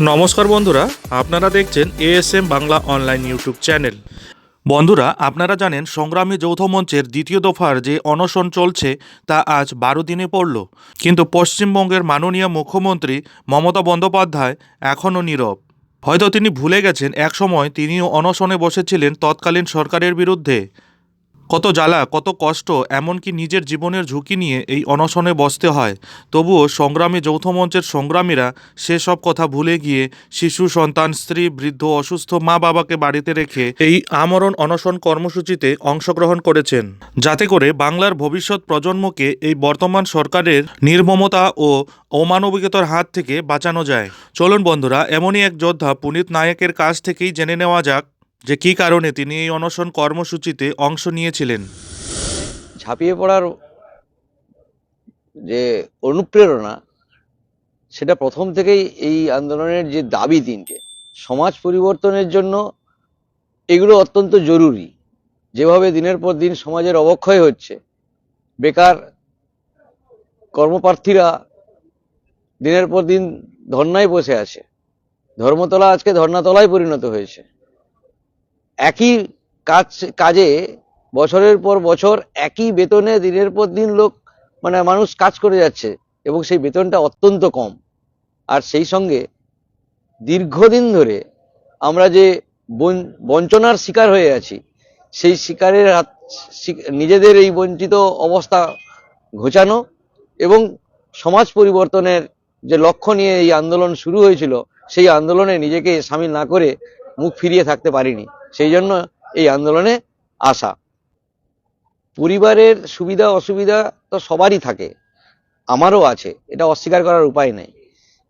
নমস্কার বন্ধুরা, আপনারা দেখছেন ASM Bangla online YouTube channel বন্ধুরা, আপনারা জানেন সংগ্রামী যৌথ মঞ্চের দ্বিতীয় দফার যে অনশন চলছে, তা আজ বারো দিনে পড়ল। কিন্তু পশ্চিমবঙ্গের মাননীয় মুখ্যমন্ত্রী মমতা বন্দ্যোপাধ্যায় এখনও নীরব। হয়তো তিনি ভুলে গেছেন, একসময় তিনিও অনশনে বসেছিলেন তৎকালীন সরকারের বিরুদ্ধে। কত জ্বালা, কত কষ্ট, এমনকি নিজের জীবনের ঝুঁকি নিয়ে এই অনশনে বসতে হয়। তবুও সংগ্রামী যৌথ মঞ্চের সংগ্রামীরা সেসব কথা ভুলে গিয়ে শিশু, সন্তান, স্ত্রী, বৃদ্ধ, অসুস্থ মা বাবাকে বাড়িতে রেখে এই আমরণ অনশন কর্মসূচিতে অংশগ্রহণ করেছেন। যাতে করে বাংলার ভবিষ্যৎ প্রজন্মকে এই বর্তমান সরকারের নির্মমতা ও অমানবিকতার হাত থেকে বাঁচানো যায়। চলুন বন্ধুরা, এমনই এক যোদ্ধা পুনিত নায়কের কাছ থেকেই জেনে নেওয়া যাক যে কী কারণে তিনি এই অনশন কর্মসূচিতে অংশ নিয়েছিলেন? ঝাঁপিয়ে পড়ার যে অনুপ্রেরণা, সেটা প্রথম থেকেই এই আন্দোলনের যে দাবি তিনটে, সমাজ পরিবর্তনের জন্য এগুলো অত্যন্ত জরুরি। যেভাবে দিনের পর দিন সমাজের অবক্ষয় হচ্ছে, বেকার কর্মপ্রার্থীরা দিনের পর দিন ধর্নায় বসে আছে। ধর্মতলা আজকে ধর্নাতলায় পরিণত হয়েছে। একই কাজ, কাজে বছরের পর বছর একই বেতনে দিনের পর দিন লোক মানে মানুষ কাজ করে যাচ্ছে এবং সেই বেতনটা অত্যন্ত কম। আর সেই সঙ্গে দীর্ঘদিন ধরে আমরা যে বঞ্চ- বঞ্চনার শিকার হয়ে আছি, সেই শিকারের হাত নিজেদের এই বঞ্চিত অবস্থা ঘোচানো এবং সমাজ পরিবর্তনের যে লক্ষ্য নিয়ে এই আন্দোলন শুরু হয়েছিল, সেই আন্দোলনে নিজেকে সামিল না করে মুখ ফিরিয়ে থাকতে পারিনি। সেই জন্য এই আন্দোলনে আসা। পরিবারের সুবিধা, অসুবিধা তো সবারই থাকে। আমারও আছে। এটা অস্বীকার করার উপায় নেই।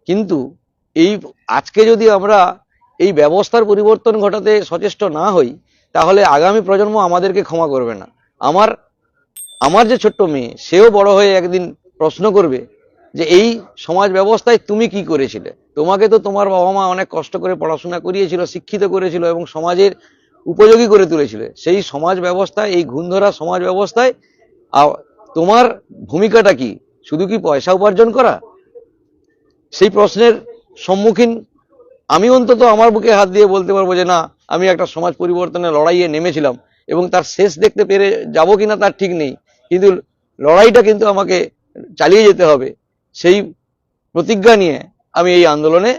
কিন্তু এই আজকে যদি আমরা এই ব্যবস্থার পরিবর্তন ঘটাতে সচেষ্ট না হই, তাহলে আগামী প্রজন্ম আমাদেরকে ক্ষমা করবে না। আমার আমার যে ছোট্ট মেয়ে, সেও বড় হয়ে একদিন প্রশ্ন করবে যে, এই সমাজ ব্যবস্থায় তুমি কি করেছিলে? তোমাকে তো তোমার বাবা মা অনেক কষ্ট করে পড়াশোনা করিয়েছিল, শিক্ষিত করেছিল এবং সমাজের উপযোগী করে তুলেছিল। সেই সমাজ ব্যবস্থায়, এই ঘুণধরা সমাজ ব্যবস্থায় তোমার ভূমিকাটা কি? শুধু কি পয়সা উপার্জন করা? সেই প্রশ্নের সম্মুখীন আমি অন্তত আমার বুকে হাত দিয়ে বলতে পারব যে না, আমি একটা সমাজ পরিবর্তনের লড়াইয়ে নেমেছিলাম এবং তার শেষ দেখতে পেরে যাব কিনা তার ঠিক নেই। কিন্তু লড়াইটা কিন্তু আমাকে চালিয়ে যেতে হবে। সেই প্রতিজ্ঞা নিয়ে আমি এই আন্দোলনে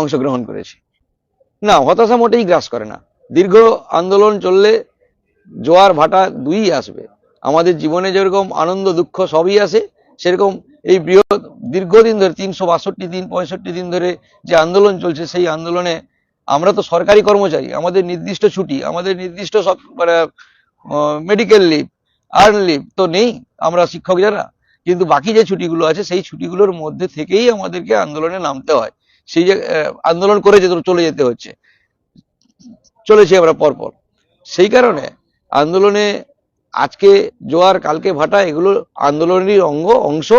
অংশগ্রহণ করেছি। না, হতাশা মোটেই গ্রাস করে না। দীর্ঘ আন্দোলন চললে জোয়ার ভাটা দুই আসবে। আমাদের জীবনে যেরকম আনন্দ, দুঃখ সবই আসে, সেরকম এই বৃহৎ, দীর্ঘদিন ধরে, তিনশো বাষট্টি দিন, পঁয়ষট্টি দিন ধরে যে আন্দোলন চলছে, সেই আন্দোলনে আমরা তো সরকারি কর্মচারী, আমাদের নির্দিষ্ট ছুটি, আমাদের নির্দিষ্ট সব মানে মেডিকেল লিভ আর্ন লিভ তো নেই, আমরা শিক্ষক যারা। কিন্তু বাকি যে ছুটিগুলো আছে, সেই ছুটিগুলোর মধ্যে থেকেই আমাদেরকে আন্দোলনে নামতে হয়। সেই যে আন্দোলন করে যেতে চলে যেতে হচ্ছে। চলেছি আমরা পরপর। সেই কারণে আন্দোলনে আজকে জোয়ার, কালকে ভাটা, এগুলো আন্দোলনেরই অঙ্গ, অংশ।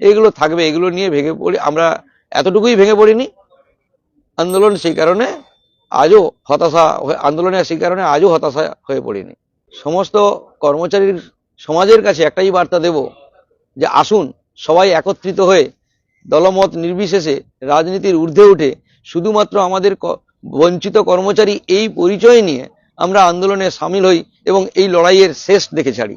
এগুলো থাকবে, এগুলো নিয়ে ভেঙে পড়ি, আমরা এতটুকুই ভেঙে পড়িনি। আন্দোলন সেই কারণে আজও হতাশা আন্দোলনে সেই কারণে আজও হতাশা হয়ে পড়িনি। সমস্ত কর্মচারীর, সমাজের কাছে একটাই বার্তা দেব যে আসুন, সবাই একত্রিত হয়ে দলমত নির্বিশেষে রাজনীতির ঊর্ধ্বে উঠে শুধুমাত্র আমাদের বঞ্চিত কর্মচারী এই পরিচয় নিয়ে আমরা আন্দোলনে সামিল হই এবং এই লড়াইয়ের শেষ দেখে ছাড়ি।